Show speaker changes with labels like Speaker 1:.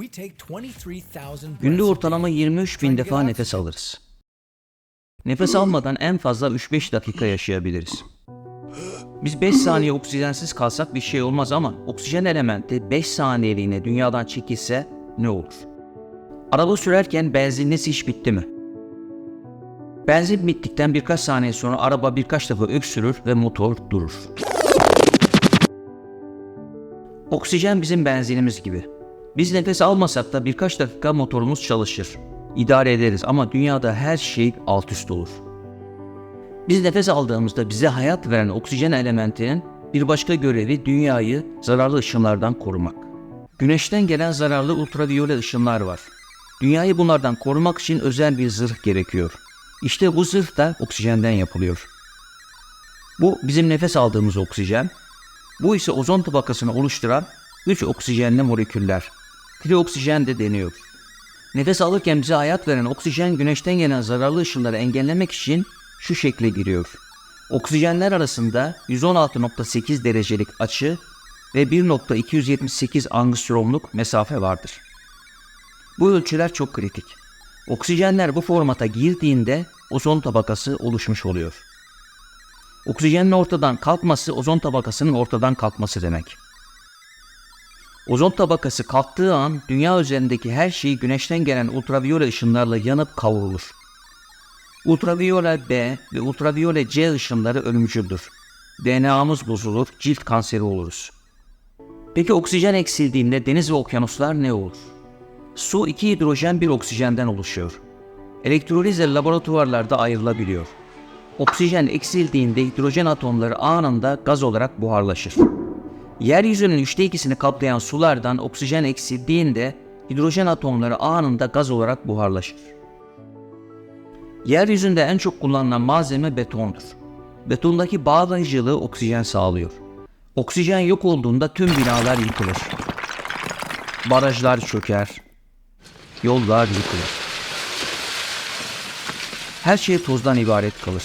Speaker 1: We take 23,000
Speaker 2: Günde ortalama
Speaker 1: day
Speaker 2: 23 bin defa nefes alırız. Nefes almadan en fazla 3-5 dakika yaşayabiliriz. Biz 5 saniye oksijensiz kalsak bir şey olmaz ama oksijen elementi 5 saniyeliğine dünyadan çekilse ne olur? Araba sürerken benzininiz hiç bitti mi? Benzin bittikten birkaç saniye sonra araba birkaç defa öksürür ve motor durur. Oksijen bizim benzinimiz gibi. Biz nefes almasak da birkaç dakika motorumuz çalışır. İdare ederiz ama dünyada her şey alt üst olur. Biz nefes aldığımızda bize hayat veren oksijen elementinin bir başka görevi dünyayı zararlı ışınlardan korumak. Güneşten gelen zararlı ultraviyole ışınlar var. Dünyayı bunlardan korumak için özel bir zırh gerekiyor. İşte bu zırh da oksijenden yapılıyor. Bu bizim nefes aldığımız oksijen. Bu ise ozon tabakasını oluşturan 3 oksijenli moleküller. Trioksijen de deniyor. Nefes alırken bize hayat veren oksijen güneşten gelen zararlı ışınları engellemek için şu şekle giriyor. Oksijenler arasında 116.8 derecelik açı ve 1.278 angstromluk mesafe vardır. Bu ölçüler çok kritik. Oksijenler bu formata girdiğinde ozon tabakası oluşmuş oluyor. Oksijenin ortadan kalkması ozon tabakasının ortadan kalkması demek. Ozon tabakası kalktığı an dünya üzerindeki her şey güneşten gelen ultraviyole ışınlarla yanıp kavrulur. Ultraviyole B ve ultraviyole C ışınları ölümcüldür. DNA'mız bozulur, cilt kanseri oluruz. Peki oksijen eksildiğinde deniz ve okyanuslar ne olur? Su iki hidrojen bir oksijenden oluşuyor. Elektrolizle laboratuvarlarda ayrılabiliyor. Oksijen eksildiğinde hidrojen atomları anında gaz olarak buharlaşır. Yeryüzünün üçte ikisini kaplayan sulardan oksijen eksildiğinde hidrojen atomları anında gaz olarak buharlaşır. Yeryüzünde en çok kullanılan malzeme betondur. Betondaki bağlayıcılığı oksijen sağlıyor. Oksijen yok olduğunda tüm binalar yıkılır. Barajlar çöker. Yollar yıkılır. Her şey tozdan ibaret kalır.